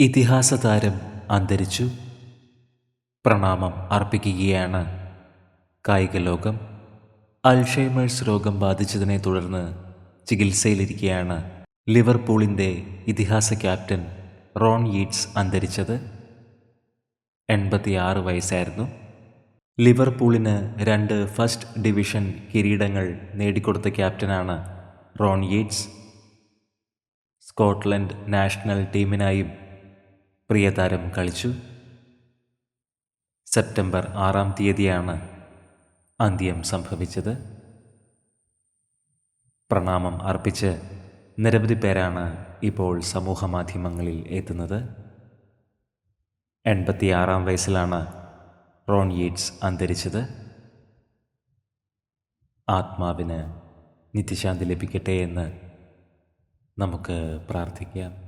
ഇതിഹാസ താരം അന്തരിച്ചു. പ്രണാമം അർപ്പിക്കുകയാണ്. കായിക ലോകം അൽഷൈമേഴ്സ് രോഗം ബാധിച്ചതിനെ തുടർന്ന് ചികിത്സയിലിരിക്കെയാണ് ലിവർപൂളിന്റെ ഇതിഹാസ ക്യാപ്റ്റൻ റോൺ യീറ്റ്സ് അന്തരിച്ചത്. എൺപത്തിയാറ് വയസ്സായിരുന്നു. ലിവർപൂളിന് രണ്ട് ഫസ്റ്റ് ഡിവിഷൻ കിരീടങ്ങൾ നേടിക്കൊടുത്ത ക്യാപ്റ്റനാണ് റോൺ യീറ്റ്സ്. സ്കോട്ട്ലൻഡ് നാഷണൽ ടീമിനായും പ്രിയതാരം കളിച്ചു. സെപ്റ്റംബർ ആറാം തീയതിയാണ് അന്ത്യം സംഭവിച്ചത്. പ്രണാമം അർപ്പിച്ച് നിരവധി പേരാണ് ഇപ്പോൾ സമൂഹമാധ്യമങ്ങളിൽ എത്തുന്നത്. എൺപത്തിയാറാം വയസ്സിലാണ് റോൺ യീറ്റ്സ് അന്തരിച്ചത്. ആത്മാവിന് നിത്യശാന്തി ലഭിക്കട്ടെ എന്ന് നമുക്ക് പ്രാർത്ഥിക്കാം.